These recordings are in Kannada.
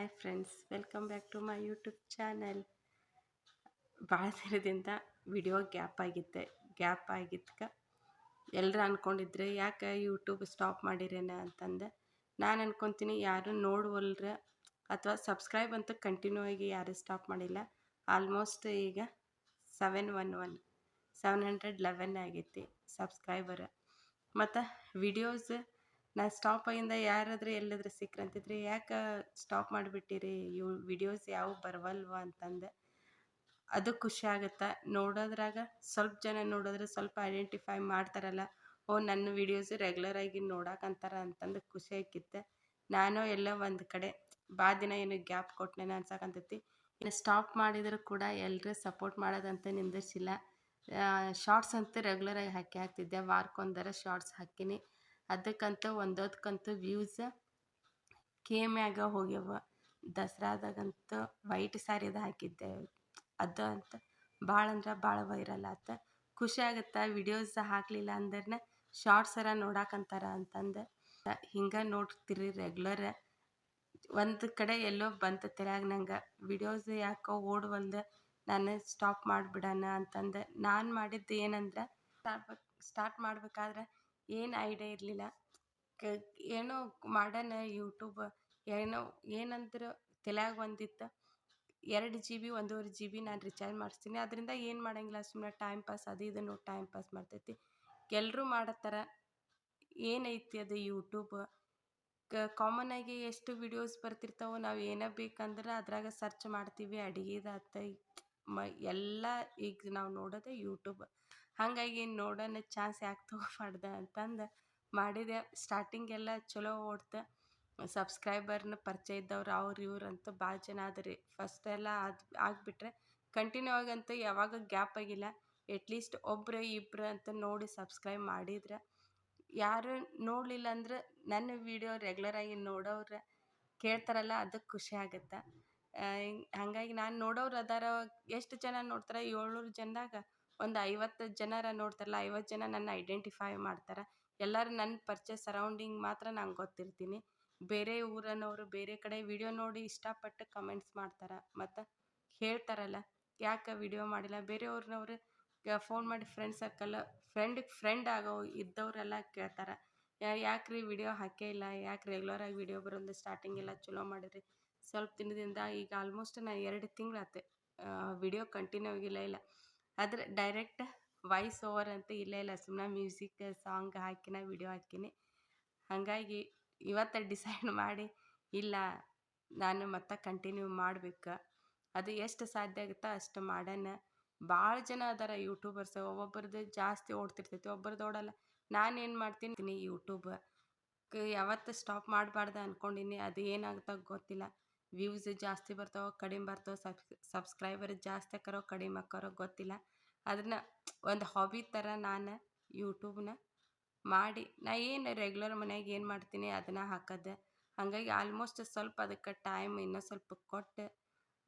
Hi friends welcome back to my YouTube channel ಭಾಳ ದಿನದಿಂದ ವಿಡಿಯೋ ಗ್ಯಾಪ್ ಆಗಿತ್ತೆ ಗ್ಯಾಪ್ ಆಗಿದ್ಕೆ ಎಲ್ಲರೂ ಅಂದ್ಕೊಂಡಿದ್ರೆ ಯಾಕೆ ಯೂಟ್ಯೂಬ್ ಸ್ಟಾಪ್ ಮಾಡಿರೇನ ಅಂತಂದೆ. ನಾನು ಅಂದ್ಕೊತೀನಿ ಯಾರು ನೋಡುವಲ್ರ ಅಥವಾ ಸಬ್ಸ್ಕ್ರೈಬ್ ಅಂತೂ ಕಂಟಿನ್ಯೂ ಆಗಿ ಯಾರೂ ಸ್ಟಾಪ್ ಮಾಡಿಲ್ಲ. ಆಲ್ಮೋಸ್ಟ್ ಈಗ seven one one seven hundred eleven ಆಗೈತಿ ಸಬ್ಸ್ಕ್ರೈಬರ್ ಮತ್ತು ವಿಡಿಯೋಸ್ ನಾ ಸ್ಟಾಪ್ ಆಗಿಂದ ಯಾರಾದರೂ ಎಲ್ಲಾದ್ರೂ ಸಿಕ್ರಂತಿದ್ರಿ ಯಾಕೆ ಸ್ಟಾಪ್ ಮಾಡಿಬಿಟ್ಟಿರಿ? ಇವು ವಿಡಿಯೋಸ್ ಯಾವ ಬರವಲ್ವ ಅಂತಂದು. ಅದು ಖುಷಿ ಆಗುತ್ತೆ? ನೋಡೋದ್ರಾಗ ಸ್ವಲ್ಪ ಜನ ನೋಡಿದ್ರೆ ಸ್ವಲ್ಪ ಐಡೆಂಟಿಫೈ ಮಾಡ್ತಾರಲ್ಲ, ಓ ನನ್ನ ವಿಡಿಯೋಸ್ ರೆಗ್ಯುಲರಾಗಿ ನೋಡಕ್ಕಂತಾರ ಅಂತಂದು ಖುಷಿ ಆಕಿತ್ತು ನಾನು ಎಲ್ಲ ಒಂದು ಕಡೆ ಭಾಳ ದಿನ ಏನು ಗ್ಯಾಪ್ ಕೊಟ್ಟನೇನ ಅನ್ಸಕ್ಕಂತೈತಿ ಇನ್ನು ಸ್ಟಾಪ್ ಮಾಡಿದರೂ ಕೂಡ ಎಲ್ಲರೂ ಸಪೋರ್ಟ್ ಮಾಡೋದಂತ ನಿಂದಿರ್ಸಿಲ್ಲ. ಶಾರ್ಟ್ಸ್ ಅಂತೂ ರೆಗ್ಯುಲರಾಗಿ ಹಾಕಿ ಹಾಕ್ತಿದ್ದೆ. ವಾರಕ್ಕೊಂದರ ಶಾರ್ಟ್ಸ್ ಹಾಕಿನಿ. ಅದಕ್ಕಂತೂ ಒಂದೊಂದಕ್ಕಂತೂ ವ್ಯೂಸ್ ಕೆ ಮ್ಯಾಗ ಹೋಗ್ಯವ. ದಸರಾದಾಗಂತೂ ವೈಟ್ ಸ್ಯಾರಿದ ಹಾಕಿದ್ದೆ. ಅದು ಅಂತ ಭಾಳ ಅಂದ್ರೆ ಭಾಳ ವೈರಲ್ ಆತ. ಖುಷಿ ಆಗುತ್ತೆ ವಿಡಿಯೋಸ್ ಹಾಕಲಿಲ್ಲ ಅಂದ್ರೆ ಶಾರ್ಟ್ಸರ ನೋಡಾಕಂತಾರ ಅಂತಂದು. ಹಿಂಗೆ ನೋಡ್ತೀರಿ ರೆಗ್ಯುಲರ್ ಒಂದು ಕಡೆ ಎಲ್ಲೋ ಬಂತು ತಲೆಯಾಗ ನಂಗೆ ವಿಡಿಯೋಸ್ ಯಾಕೋ ಓಡುವಲ್ದು ನಾನು ಸ್ಟಾಪ್ ಮಾಡಿಬಿಡೋಣ ಅಂತಂದು. ನಾನು ಮಾಡಿದ್ದು ಏನಂದ್ರೆ ಸ್ಟಾರ್ಟ್ ಸ್ಟಾರ್ಟ್ ಮಾಡ್ಬೇಕಾದ್ರೆ ಏನು ಐಡಿಯಾ ಇರಲಿಲ್ಲ. ಕ, ಏನೋ ಮಾಡೋಣ ಯೂಟ್ಯೂಬ್ ಏನೋ, ಏನಂದ್ರೆ ತಲೆಯಾಗ ಒಂದಿತ್ತು ಎರಡು ಜಿ ಬಿ ಒಂದೂವರೆ ಜಿ ಬಿ ನಾನು ರಿಚಾರ್ಜ್ ಮಾಡಿಸ್ತೀನಿ. ಅದರಿಂದ ಏನು ಮಾಡೋಂಗಿಲ್ಲ ಸುಮ್ಮನೆ ಟೈಮ್ ಪಾಸ್ ಅದು ಇದು ನೋಡಿ ಟೈಮ್ ಪಾಸ್ ಮಾಡ್ತೈತಿ. ಎಲ್ಲರೂ ಮಾಡತ್ತಾರ ಏನೈತಿ ಅದು ಯೂಟ್ಯೂಬ್ ಕ ಕಾಮನ್ ಆಗಿ ಎಷ್ಟು ವಿಡಿಯೋಸ್ ಬರ್ತಿರ್ತಾವೋ ನಾವು ಏನೇ ಬೇಕಂದ್ರೆ ಅದ್ರಾಗ ಸರ್ಚ್ ಮಾಡ್ತೀವಿ. ಅಡುಗೆದಾತ ಮ, ಎಲ್ಲ ಈಗ ನಾವು ನೋಡೋದೇ ಯೂಟ್ಯೂಬ್ ಹಾಗಾಗಿ ನೋಡೋಣ ಚಾನ್ಸ್ ಯಾಕೆ ತೊಗೊಬಾರ್ದ ಅಂತಂದು ಮಾಡಿದೆ. ಸ್ಟಾರ್ಟಿಂಗ್ ಎಲ್ಲ ಚಲೋ ಓಡ್ತು. ಸಬ್ಸ್ಕ್ರೈಬರ್ನ ಪರಿಚಯ ಇದ್ದವ್ರು ಅವ್ರು ಇವ್ರು ಅಂತ ಭಾಳ ಜನ ಆದ್ರಿ. ಫಸ್ಟ್ ಎಲ್ಲ ಅದು ಆಗಿಬಿಟ್ರೆ ಕಂಟಿನ್ಯೂ ಆಗಂತೂ ಯಾವಾಗ ಗ್ಯಾಪ್ ಆಗಿಲ್ಲ. ಎಟ್ಲೀಸ್ಟ್ ಒಬ್ರು ಇಬ್ರು ಅಂತ ನೋಡಿ ಸಬ್ಸ್ಕ್ರೈಬ್ ಮಾಡಿದ್ರೆ. ಯಾರು ನೋಡಲಿಲ್ಲ ಅಂದ್ರೆ ನನ್ನ ವೀಡಿಯೋ ರೆಗ್ಯುಲರಾಗಿ ನೋಡೋರು ಕೇಳ್ತಾರಲ್ಲ ಅದಕ್ಕೆ ಖುಷಿ ಆಗುತ್ತೆ. ಹಾಗಾಗಿ ನಾನು ನೋಡೋರು ಅದಾರ, ಎಷ್ಟು ಜನ ನೋಡ್ತಾರೆ? ಏಳ್ನೂರು ಜನದಾಗ ಒಂದು ಐವತ್ತು ಜನರ ನೋಡ್ತಾರಲ್ಲ, ಐವತ್ತು ಜನ ನನ್ನ ಐಡೆಂಟಿಫೈ ಮಾಡ್ತಾರೆ. ಎಲ್ಲರೂ ನನ್ನ ಪರಿಚಯ ಸರೌಂಡಿಂಗ್ ಮಾತ್ರ ನಂಗೆ ಗೊತ್ತಿರ್ತೀನಿ. ಬೇರೆ ಊರನವರು, ಬೇರೆ ಕಡೆ ವಿಡಿಯೋ ನೋಡಿ ಇಷ್ಟಪಟ್ಟು ಕಮೆಂಟ್ಸ್ ಮಾಡ್ತಾರೆ, ಮತ್ತು ಹೇಳ್ತಾರಲ್ಲ, ಯಾಕೆ ವಿಡಿಯೋ ಮಾಡಿಲ್ಲ? ಬೇರೆ ಊರಿನವ್ರು ಫೋನ್ ಮಾಡಿ ಫ್ರೆಂಡ್ ಸರ್ಕಲ್ ಫ್ರೆಂಡಿಗೆ ಫ್ರೆಂಡ್ ಆಗೋ ಇದ್ದವರೆಲ್ಲ ಕೇಳ್ತಾರೆ ಯಾಕೆ ರೀ ವಿಡಿಯೋ ಹಾಕೇ ಇಲ್ಲ? ಯಾಕೆ ರೆಗ್ಯುಲರಾಗಿ ವಿಡಿಯೋ ಬರೋದು? ಸ್ಟಾರ್ಟಿಂಗ್ ಎಲ್ಲ ಚಲೋ ಮಾಡಿರಿ. ಸ್ವಲ್ಪ ದಿನದಿಂದ ಈಗ ಆಲ್ಮೋಸ್ಟ್ ನಾ ಎರಡು ತಿಂಗಳಾತೆ ವಿಡಿಯೋ ಕಂಟಿನ್ಯೂ ಆಗಿಲ್ಲ, ಇಲ್ಲ. ಆದರೆ ಡೈರೆಕ್ಟ್ ವಾಯ್ಸ್ ಓವರ್ ಅಂತ ಇಲ್ಲೇ ಇಲ್ಲ ಸುಮ್ಮನೆ ಮ್ಯೂಸಿಕ್ ಸಾಂಗ್ ಹಾಕಿನ, ವಿಡಿಯೋ ಹಾಕಿನಿ. ಹಾಗಾಗಿ ಇವತ್ತು ಡಿಸೈಡ್ ಮಾಡಿ, ಇಲ್ಲ, ನಾನು ಮತ್ತೆ ಕಂಟಿನ್ಯೂ ಮಾಡ್ಬೇಕು. ಅದು ಎಷ್ಟು ಸಾಧ್ಯ ಆಗುತ್ತೋ ಅಷ್ಟು ಮಾಡೋಣ. ಭಾಳ ಜನ ಅದಾರ ಯೂಟ್ಯೂಬರ್ಸ್ ಒಬ್ಬೊಬ್ರದ್ದು ಜಾಸ್ತಿ ಓಡ್ತಿರ್ತೈತಿ ಒಬ್ಬರದ್ದು ಓಡಲ್ಲ. ನಾನೇನು ಮಾಡ್ತೀನಿ ಯೂಟ್ಯೂಬ್ ಯಾವತ್ತು ಸ್ಟಾಪ್ ಮಾಡಬಾರ್ದು ಅಂದ್ಕೊಂಡಿನಿ ಅದು ಏನಾಗುತ್ತೋ ಗೊತ್ತಿಲ್ಲ. ವ್ಯೂಸ್ ಜಾಸ್ತಿ ಬರ್ತಾವ, ಕಡಿಮೆ ಬರ್ತಾವ, ಸಬ್, ಸಬ್ಸ್ಕ್ರೈಬರ್ ಜಾಸ್ತಿ ಆಕಾರೋ ಕಡಿಮೆ ಆಕಾರೋ ಗೊತ್ತಿಲ್ಲ. ಅದನ್ನ ಒಂದು ಹಾಬಿ ಥರ ನಾನು ಯೂಟ್ಯೂಬ್ನ ಮಾಡಿ, ನಾ ಏನು ರೆಗ್ಯುಲರ್ ಮನೆಯಾಗ ಏನು ಮಾಡ್ತೀನಿ ಅದನ್ನು ಹಾಕೋದು. ಹಾಗಾಗಿ ಆಲ್ಮೋಸ್ಟ್ ಸ್ವಲ್ಪ ಅದಕ್ಕೆ ಟೈಮ್ ಇನ್ನೂ ಸ್ವಲ್ಪ ಕೊಟ್ಟು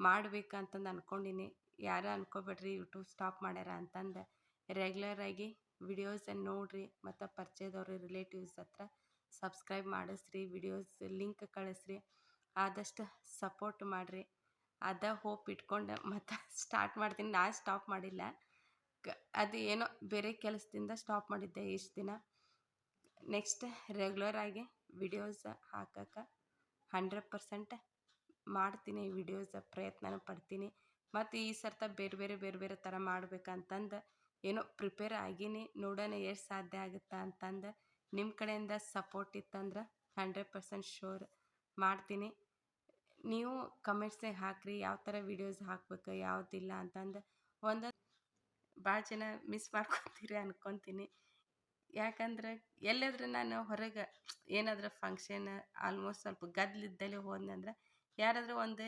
ಮಾಡ್ಬೇಕಂತಂದು ಅಂದ್ಕೊಂಡಿನಿ ಯಾರು ಅನ್ಕೋಬೇಡ್ರಿ ಯೂಟ್ಯೂಬ್ ಸ್ಟಾಪ್ ಮಾಡ್ಯಾರ ಅಂತಂದು ರೆಗ್ಯುಲರಾಗಿ ವಿಡಿಯೋಸ್ ನೋಡಿರಿ, ಮತ್ತು ಪರಿಚಯದವ್ರು ರಿಲೇಟಿವ್ಸ್ ಹತ್ರ ಸಬ್ಸ್ಕ್ರೈಬ್ ಮಾಡಿಸ್ರಿ ವಿಡಿಯೋಸ್ ಲಿಂಕ್ ಕಳಿಸ್ರಿ. ಆದಷ್ಟು ಸಪೋರ್ಟ್ ಮಾಡಿರಿ. ಅದ ಹೋಪ್ ಇಟ್ಕೊಂಡು ಮತ್ತು ಸ್ಟಾರ್ಟ್ ಮಾಡ್ತೀನಿ. ನಾನು ಸ್ಟಾಪ್ ಮಾಡಿಲ್ಲ. ಕ ಅದು ಏನೋ ಬೇರೆ ಕೆಲಸದಿಂದ ಸ್ಟಾಪ್ ಮಾಡಿದ್ದೆ ಇಷ್ಟು ದಿನ. ನೆಕ್ಸ್ಟ್ ರೆಗ್ಯುಲರಾಗಿ ವಿಡಿಯೋಸ್ ಹಾಕಕ್ಕೆ ಹಂಡ್ರೆಡ್ ಪರ್ಸೆಂಟ್ ಮಾಡ್ತೀನಿ. ವಿಡಿಯೋಸ್ ಪ್ರಯತ್ನ ಪಡ್ತೀನಿ. ಮತ್ತು ಈ ಸರ್ತ ಬೇರೆ ಬೇರೆ ಬೇರೆ ಬೇರೆ ಥರ ಮಾಡ್ಬೇಕಂತಂದು ಏನೋ ಪ್ರಿಪೇರ್ ಆಗೀನಿ. ನೋಡೋಣ ಎಷ್ಟು ಸಾಧ್ಯ ಆಗುತ್ತಾ ಅಂತಂದು ನಿಮ್ಮ ಕಡೆಯಿಂದ ಸಪೋರ್ಟ್ ಇತ್ತಂದ್ರೆ ಹಂಡ್ರೆಡ್ ಪರ್ಸೆಂಟ್ ಶೋರ್ ಮಾಡ್ತೀನಿ. ನೀವು ಕಮೆಂಟ್ಸ್ನಾಗ ಹಾಕಿರಿ, ಯಾವ ಥರ ವಿಡಿಯೋಸ್ ಹಾಕ್ಬೇಕು, ಯಾವುದಿಲ್ಲ ಅಂತಂದು ಒಂದು ಭಾಳ ಜನ ಮಿಸ್ ಮಾಡ್ಕೊತೀರಿ ಅನ್ಕೊತೀನಿ. ಯಾಕಂದ್ರೆ ಎಲ್ಲಾದ್ರೂ ನಾನು ಹೊರಗೆ ಏನಾದರೂ ಫಂಕ್ಷನ್ ಆಲ್ಮೋಸ್ಟ್ ಸ್ವಲ್ಪ ಗದ್ದಲಿದ್ದಲ್ಲಿ ಹೋದ್ನಂದ್ರೆ ಯಾರಾದರೂ ಒಂದು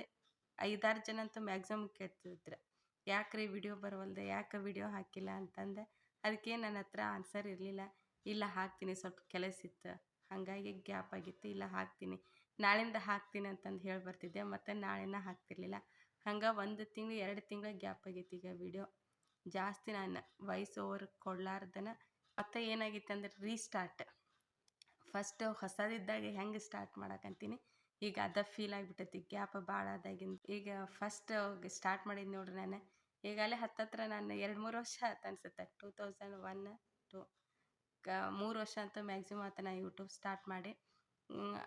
ಐದಾರು ಜನ ಅಂತೂ ಮ್ಯಾಕ್ಸಿಮಮ್ ಕೇಳ್ತಿದ್ರು. ಯಾಕೆ ರೀ ವಿಡಿಯೋ ಬರವಲ್ದೆ, ಯಾಕೆ ವಿಡಿಯೋ ಹಾಕಿಲ್ಲ ಅಂತಂದೆ ಅದಕ್ಕೆ ನನ್ನ ಹತ್ರ ಆನ್ಸರ್ ಇರಲಿಲ್ಲ. ಇಲ್ಲ ಹಾಕ್ತೀನಿ, ಸ್ವಲ್ಪ ಕೆಲಸ ಇತ್ತು. ಹಾಗಾಗಿ ಗ್ಯಾಪ್ ಆಗಿತ್ತು, ಇಲ್ಲ ಹಾಕ್ತೀನಿ. ನಾಳೆಯಿಂದ ಹಾಕ್ತೀನಿ ಅಂತಂದು ಹೇಳಿ ಬರ್ತಿದ್ದೆ, ಮತ್ತು ನಾಳೆನ ಹಾಕ್ತಿರ್ಲಿಲ್ಲ. ಹಂಗೆ ಒಂದು ತಿಂಗಳು, ಎರಡು ತಿಂಗಳು ಗ್ಯಾಪ್ ಆಗೈತಿ ಈಗ ವಿಡಿಯೋ ಜಾಸ್ತಿ ನಾನು ವಾಯ್ಸ್ ಓವರ್ ಕೊಡಲಾರ್ದನ, ಮತ್ತು ಏನಾಗಿತ್ತು ಅಂದ್ರೆ ರೀಸ್ಟಾರ್ಟ್ ಫಸ್ಟ್ ಹೊಸದಿದ್ದಾಗ ಹೆಂಗೆ ಸ್ಟಾರ್ಟ್ ಮಾಡಕ್ಕಂತೀನಿ ಈಗ ಅದ ಫೀಲ್ ಆಗಿಬಿಟ್ಟೈತಿ, ಗ್ಯಾಪ್ ಭಾಳ ಆದಾಗಿಂದ ಈಗ ಫಸ್ಟ್ ಸ್ಟಾರ್ಟ್ ಮಾಡಿದ್ದು ನೋಡ್ರಿ ನಾನು ಈಗಲೇ ಹತ್ತತ್ರ ನಾನು ಎರಡು ಮೂರು ವರ್ಷ ಆಯ್ತು ಅನ್ಸುತ್ತೆ. ಟೂ ತೌಸಂಡ್ ಒನ್ ಟು ಕ ಮೂರು ವರ್ಷ ಅಂತೂ ಮ್ಯಾಕ್ಸಿಮಮ್ ಆಯ್ತು ನಾನು ಯೂಟ್ಯೂಬ್ ಸ್ಟಾರ್ಟ್ ಮಾಡಿ.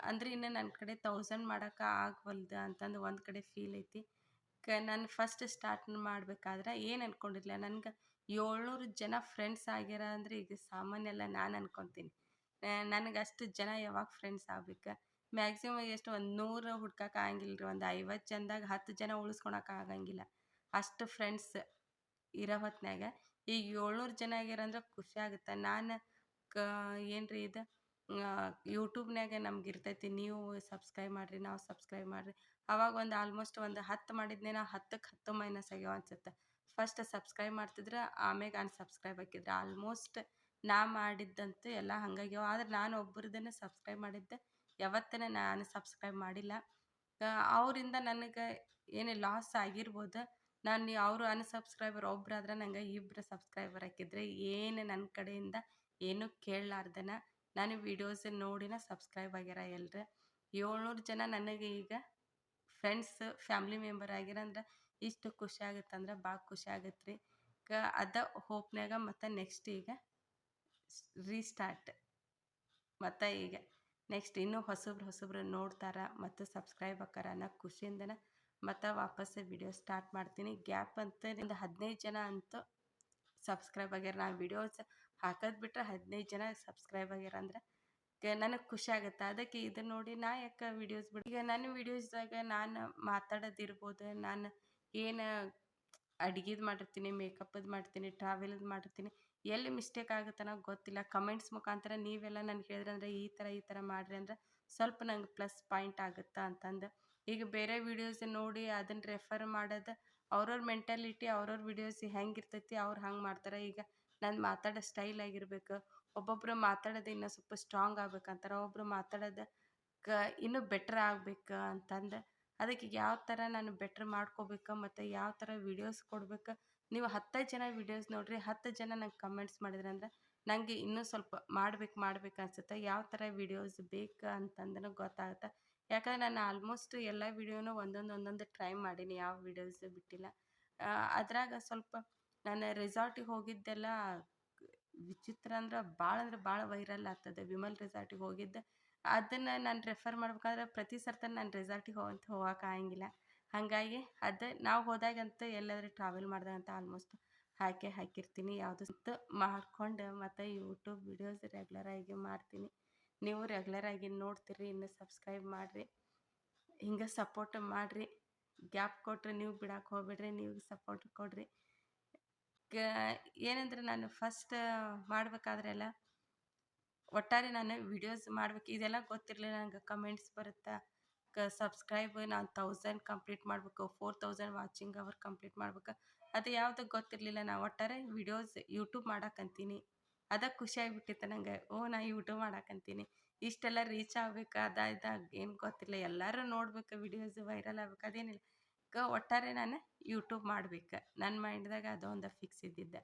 ಅಂದ್ರೆ ಇನ್ನು ನನ್ನ ಕಡೆ ತೌಸಂಡ್ ಮಾಡೋಕೆ ಆಗವಲ್ದು ಅಂತಂದು ಒಂದು ಕಡೆ ಫೀಲ್ ಐತಿ. ಕ, ನಾನು ಫಸ್ಟ್ ಸ್ಟಾರ್ಟ್ ಮಾಡ್ಬೇಕಾದ್ರೆ ಏನು ಅನ್ಕೊಂಡಿರ್ಲಿಲ್ಲ ನನ್ಗೆ ಏಳ್ನೂರು ಜನ ಫ್ರೆಂಡ್ಸ್ ಆಗ್ಯಾರ ಅಂದ್ರೆ ಈಗ ಸಾಮಾನ್ಯ ಅಲ್ಲ ನಾನು ಅನ್ಕೊತೀನಿ. ನನಗೆ ಅಷ್ಟು ಜನ ಯಾವಾಗ ಫ್ರೆಂಡ್ಸ್ ಆಗ್ಬೇಕು? ಮ್ಯಾಕ್ಸಿಮಮ್ ಎಷ್ಟು ಒಂದು ನೂರು ಹುಡ್ಕಕ್ಕೆ ಆಗಂಗಿಲ್ಲ ರೀ ಒಂದು ಐವತ್ತು ಜನದಾಗ ಹತ್ತು ಜನ ಉಳಿಸ್ಕೊಳಕ್ಕೆ ಆಗಂಗಿಲ್ಲ. ಅಷ್ಟು ಫ್ರೆಂಡ್ಸ್ ಇರೋ ಹೊತ್ನ್ಯಾಗ. ಈಗ ಏಳ್ನೂರು ಜನ ಆಗ್ಯಾರ ಅಂದ್ರೆ ಖುಷಿ ಆಗುತ್ತೆ. ನಾನು ಕ ರೀ ಇದು? ಯೂಟ್ಯೂಬ್ನ್ಯಾಗ ನಮ್ಗೆ ಇರ್ತೈತಿ ನೀವು ಸಬ್ಸ್ಕ್ರೈಬ್ ಮಾಡಿರಿ, ನಾವು ಸಬ್ಸ್ಕ್ರೈಬ್ ಮಾಡಿರಿ. ಅವಾಗ ಒಂದು ಆಲ್ಮೋಸ್ಟ್ ಒಂದು ಹತ್ತು ಮಾಡಿದ್ನೇ ನಾ ಹತ್ತಕ್ಕೆ ಹತ್ತು ಮೈನಸ್ ಆಗ್ಯಾವ ಅನ್ಸುತ್ತೆ. ಫಸ್ಟ್ ಸಬ್ಸ್ಕ್ರೈಬ್ ಮಾಡ್ತಿದ್ರೆ, ಆಮ್ಯಾಗ ಅನ್ಸಬ್ಸ್ಕ್ರೈಬ್ ಹಾಕಿದ್ರೆ. ಆಲ್ಮೋಸ್ಟ್ ನಾ ಮಾಡಿದ್ದಂತೂ ಎಲ್ಲ ಹಂಗಾಗ್ಯಾವ. ಆದ್ರೆ ನಾನು ಒಬ್ಬರದನ್ನ ಸಬ್ಸ್ಕ್ರೈಬ್ ಮಾಡಿದ್ದೆ. ಯಾವತ್ತನ ನಾನು ಸಬ್ಸ್ಕ್ರೈಬ್ ಮಾಡಿಲ್ಲ. ಅವರಿಂದ ನನಗೆ ಏನು ಲಾಸ್ ಆಗಿರ್ಬೋದು, ನಾನು ಅವರು ಅನ್ಸಬ್ಸ್ಕ್ರೈಬರ್ ಒಬ್ರಾದ್ರೆ ನಂಗೆ ಇಬ್ಬರು ಸಬ್ಸ್ಕ್ರೈಬರ್ ಹಾಕಿದ್ರೆ ಏನು ನನ್ನ ಕಡೆಯಿಂದ ಏನು ಕೇಳಲಾರ್ದನ. ನಾನು ವೀಡಿಯೋಸ್ ನೋಡಿನ ಸಬ್ಸ್ಕ್ರೈಬ್ ಆಗ್ಯಾರ ಎಲ್ಲರ ಏಳ್ನೂರು ಜನ ನನಗೆ ಈಗ ಫ್ರೆಂಡ್ಸ್ ಫ್ಯಾಮ್ಲಿ ಮೆಂಬರ್ ಆಗ್ಯಾರ ಅಂದ್ರೆ ಇಷ್ಟು ಖುಷಿ ಆಗುತ್ತೆ ಅಂದ್ರೆ ಭಾಳ ಖುಷಿ ಆಗತ್ತೆ ರೀ ಕ ಅದ ಹೋಪ್ನಾಗ ಮತ್ತು ನೆಕ್ಸ್ಟ್ ಈಗ ರೀಸ್ಟಾರ್ಟ್ ಮತ್ತು ಈಗ ನೆಕ್ಸ್ಟ್ ಇನ್ನೂ ಹೊಸಬ್ರು ಹೊಸಬ್ರು ನೋಡ್ತಾರ ಮತ್ತು ಸಬ್ಸ್ಕ್ರೈಬ್ ಆಕಾರ ಅನ್ನೋ ಖುಷಿಯಿಂದನ ಮತ್ತು ವಾಪಸ್ ವಿಡಿಯೋ ಸ್ಟಾರ್ಟ್ ಮಾಡ್ತೀನಿ. ಗ್ಯಾಪ್ ಅಂತ ಒಂದು ಹದಿನೈದು ಜನ ಅಂತೂ ಸಬ್ಸ್ಕ್ರೈಬ್ ಆಗ್ಯಾರ. ನಾನು ವಿಡಿಯೋಸ್ ಹಾಕೋದು ಬಿಟ್ರೆ ಹದಿನೈದು ಜನ ಸಬ್ಸ್ಕ್ರೈಬ್ ಆಗ್ಯಾರ ಅಂದ್ರೆ ನನಗೆ ಖುಷಿ ಆಗುತ್ತೆ. ಅದಕ್ಕೆ ಇದನ್ನ ನೋಡಿ ನಾ ಯಾಕೆ ವಿಡಿಯೋಸ್ ಬಿಡಿ, ಈಗ ನನ್ನ ವಿಡಿಯೋಸ್ದಾಗ ನಾನು ಮಾತಾಡೋದಿರ್ಬೋದು, ನಾನು ಏನು ಅಡುಗೆದು ಮಾಡಿರ್ತೀನಿ ಮೇಕಪ್ಪದು ಮಾಡ್ತೀನಿ ಟ್ರಾವೆಲ್ದು ಮಾಡಿರ್ತೀನಿ, ಎಲ್ಲಿ ಮಿಸ್ಟೇಕ್ ಆಗುತ್ತೆ ನಂಗೆ ಗೊತ್ತಿಲ್ಲ. ಕಮೆಂಟ್ಸ್ ಮುಖಾಂತರ ನೀವೆಲ್ಲ ನನಗೆ ಹೇಳಿದ್ರೆ ಅಂದರೆ ಈ ಥರ ಈ ಥರ ಮಾಡಿರಿ ಅಂದ್ರೆ ಸ್ವಲ್ಪ ನಂಗೆ ಪ್ಲಸ್ ಪಾಯಿಂಟ್ ಆಗುತ್ತಾ ಅಂತಂದು. ಈಗ ಬೇರೆ ವೀಡಿಯೋಸ್ ನೋಡಿ ಅದನ್ನು ರೆಫರ್ ಮಾಡೋದು ಅವ್ರವ್ರ ಮೆಂಟಾಲಿಟಿ ಅವ್ರವ್ರ ವಿಡಿಯೋಸ್ ಹೆಂಗಿರ್ತೈತಿ ಅವ್ರು ಹಂಗೆ ಮಾಡ್ತಾರೆ. ಈಗ ನಾನು ಮಾತಾಡೋ ಸ್ಟೈಲ್ ಆಗಿರ್ಬೇಕು. ಒಬ್ಬೊಬ್ಬರು ಮಾತಾಡೋದು ಇನ್ನೂ ಸ್ವಲ್ಪ ಸ್ಟ್ರಾಂಗ್ ಆಗ್ಬೇಕಂತಾರೆ ಒಬ್ಬರು ಮಾತಾಡೋದು ಕ ಇನ್ನೂ ಬೆಟ್ರ್ ಆಗ್ಬೇಕು ಅಂತಂದು, ಅದಕ್ಕೆ ಯಾವ ಥರ ನಾನು ಬೆಟ್ರ್ ಮಾಡ್ಕೋಬೇಕು ಮತ್ತು ಯಾವ ಥರ ವಿಡಿಯೋಸ್ ಕೊಡ್ಬೇಕು. ನೀವು ಹತ್ತು ಜನ ವೀಡಿಯೋಸ್ ನೋಡಿರಿ ಹತ್ತು ಜನ ನಂಗೆ ಕಮೆಂಟ್ಸ್ ಮಾಡಿದ್ರೆ ಅಂದ್ರೆ ನನಗೆ ಇನ್ನೂ ಸ್ವಲ್ಪ ಮಾಡ್ಬೇಕು ಮಾಡ್ಬೇಕು ಅನ್ಸುತ್ತೆ. ಯಾವ ಥರ ವಿಡಿಯೋಸ್ ಬೇಕು ಅಂತಂದ್ರೆ ಗೊತ್ತಾಗುತ್ತೆ. ಯಾಕಂದ್ರೆ ನಾನು ಆಲ್ಮೋಸ್ಟ್ ಎಲ್ಲ ವೀಡಿಯೋನು ಒಂದೊಂದು ಒಂದೊಂದು ಟ್ರೈ ಮಾಡೀನಿ, ಯಾವ ವಿಡಿಯೋಸ್ ಬಿಟ್ಟಿಲ್ಲ. ಅದ್ರಾಗ ಸ್ವಲ್ಪ ನಾನು ರೆಸಾರ್ಟಿಗೆ ಹೋಗಿದ್ದೆಲ್ಲ ವಿಚಿತ್ರ ಅಂದ್ರೆ ಭಾಳ ಅಂದ್ರೆ ಭಾಳ ವೈರಲ್ ಆಗ್ತದೆ. ವಿಮಲ್ ರೆಸಾರ್ಟಿಗೆ ಹೋಗಿದ್ದೆ. ಅದನ್ನು ನಾನು ರೆಫರ್ ಮಾಡ್ಬೇಕಾದ್ರೆ ಪ್ರತಿ ಸರ್ತ ನಾನು ರೆಸಾರ್ಟಿಗೆ ಹೋಗಂತ ಹೋಗಕ್ಕೆ ಆಗಂಗಿಲ್ಲ. ಹಾಗಾಗಿ ಅದು ನಾವು ಹೋದಾಗಂತ ಎಲ್ಲಾದ್ರೂ ಟ್ರಾವೆಲ್ ಮಾಡ್ದಾಗಂತ ಆಲ್ಮೋಸ್ಟ್ ಹಾಕೇ ಹಾಕಿರ್ತೀನಿ. ಯಾವುದು ಮಾಡ್ಕೊಂಡು ಮತ್ತು ಯೂಟ್ಯೂಬ್ ವಿಡಿಯೋಸ್ ರೆಗ್ಯುಲರಾಗಿ ಮಾಡ್ತೀನಿ. ನೀವು ರೆಗ್ಯುಲರಾಗಿ ನೋಡ್ತೀರಿ, ಇನ್ನು ಸಬ್ಸ್ಕ್ರೈಬ್ ಮಾಡಿರಿ. ಹಿಂಗೆ ಸಪೋರ್ಟ್ ಮಾಡಿರಿ. ಗ್ಯಾಪ್ ಕೊಟ್ಟರೆ ನೀವು ಬಿಡಕ್ಕೆ ಹೋಗ್ಬೇಡ್ರಿ, ನೀವು ಸಪೋರ್ಟ್ ಕೊಡ್ರಿ. ಕ ಏನಂದ್ರೆ ನಾನು ಫಸ್ಟ್ ಮಾಡಬೇಕಾದ್ರೆಲ್ಲ ಒಟ್ಟಾರೆ ನಾನು ವಿಡಿಯೋಸ್ ಮಾಡ್ಬೇಕು. ಇದೆಲ್ಲ ಗೊತ್ತಿರಲಿಲ್ಲ ನನಗೆ ಕಮೆಂಟ್ಸ್ ಬರುತ್ತಾ? ಕ ಸಬ್ಸ್ಕ್ರೈಬ್ ನಾನು ತೌಸಂಡ್ ಕಂಪ್ಲೀಟ್ ಮಾಡಬೇಕು. Four thousand watching hour complete ಮಾಡ್ಬೇಕು. ಅದು ಯಾವುದು ಗೊತ್ತಿರಲಿಲ್ಲ. ನಾ ಒಟ್ಟಾರೆ ವಿಡಿಯೋಸ್ ಯೂಟ್ಯೂಬ್ ಮಾಡಕ್ಕಂತೀನಿ ಅದಕ್ಕೆ ಖುಷಿ ಆಗಿಬಿಟ್ಟಿತ್ತು ನಂಗೆ. ಓ, ನಾ ಯೂಟ್ಯೂಬ್ ಮಾಡಕ್ಕಂತೀನಿ ಇಷ್ಟೆಲ್ಲ ರೀಚ್ ಆಗ್ಬೇಕು ಅದ ಇದಾಗ ಏನು ಗೊತ್ತಿಲ್ಲ. ಎಲ್ಲರೂ ನೋಡ್ಬೇಕು ವಿಡಿಯೋಸ್ ವೈರಲ್ ಆಗ್ಬೇಕು. ಅದೇನಿಲ್ಲ. ಕ ಒಟ್ಟಾರೆ ನಾನು ಯೂಟ್ಯೂಬ್ ಮಾಡ್ಬೇಕು. ನನ್ನ ಮೈಂಡ್ದಾಗ ಅದೊಂದು ಫಿಕ್ಸ್ ಇದ್ದಿದ್ದೆ.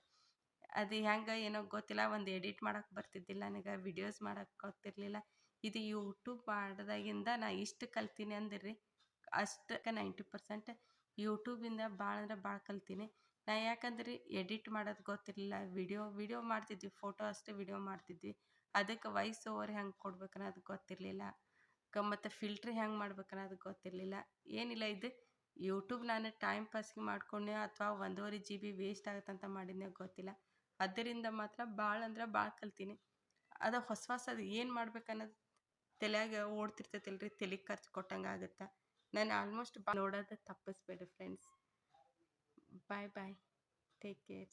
ಅದು ಹೆಂಗೆ ಏನೋ ಗೊತ್ತಿಲ್ಲ, ಒಂದು ಎಡಿಟ್ ಮಾಡೋಕೆ ಬರ್ತಿದ್ದಿಲ್ಲ, ನನಗೆ ವಿಡಿಯೋಸ್ ಮಾಡೋಕೆ ಗೊತ್ತಿರಲಿಲ್ಲ. ಇದು ಯೂಟ್ಯೂಬ್ ಮಾಡಿದಾಗಿಂದ ನಾ ಇಷ್ಟು ಕಲ್ತೀನಿ ಅಂದಿರಿ. ಅಷ್ಟಕ್ಕೆ ನೈಂಟಿ ಪರ್ಸೆಂಟ್ ಯೂಟ್ಯೂಬಿಂದ ಭಾಳ ಅಂದ್ರೆ ಭಾಳ ಕಲ್ತೀನಿ. ನಾ ಯಾಕಂದ್ರೆ ಎಡಿಟ್ ಮಾಡೋದು ಗೊತ್ತಿರಲಿಲ್ಲ. ವಿಡಿಯೋ ವಿಡಿಯೋ ಮಾಡ್ತಿದ್ವಿ ಫೋಟೋ ಅಷ್ಟೇ ವಿಡಿಯೋ ಮಾಡ್ತಿದ್ವಿ. ಅದಕ್ಕೆ ವಾಯ್ಸ್ ಓವರ್ ಹೆಂಗೆ ಕೊಡ್ಬೇಕು ಅನ್ನೋದು ಗೊತ್ತಿರಲಿಲ್ಲ. ಕ ಮತ್ತು ಫಿಲ್ಟ್ರ್ ಹೆಂಗೆ ಮಾಡ್ಬೇಕು ಅನ್ನೋದು ಗೊತ್ತಿರಲಿಲ್ಲ. ಏನಿಲ್ಲ ಇದು. ಯೂಟ್ಯೂಬ್ ನಾನು ಟೈಮ್ ಪಾಸ್ಗೆ ಮಾಡ್ಕೊಂಡೆ ಅಥವಾ ಒಂದೂವರೆ ಜಿ ಬಿ ವೇಸ್ಟ್ ಆಗುತ್ತಂತ ಮಾಡಿದ್ನೇ ಗೊತ್ತಿಲ್ಲ. ಅದರಿಂದ ಮಾತ್ರ ಭಾಳ ಅಂದ್ರೆ ಭಾಳ ಕಲ್ತೀನಿ. ಅದು ಹೊಸ ಹೊಸದು ಏನು ಮಾಡ್ಬೇಕು ಅನ್ನೋದು ತಲೆಯಾಗ ಓಡ್ತಿರ್ತೈತಲ್ರಿ ತಲೆಗೆ ಖರ್ಚು ಕೊಟ್ಟಂಗೆ ಆಗುತ್ತೆ. ನಾನು ಆಲ್ಮೋಸ್ಟ್ ನೋಡೋದು ತಪ್ಪಿಸ್ಬೇಡಿ friends bye bye take care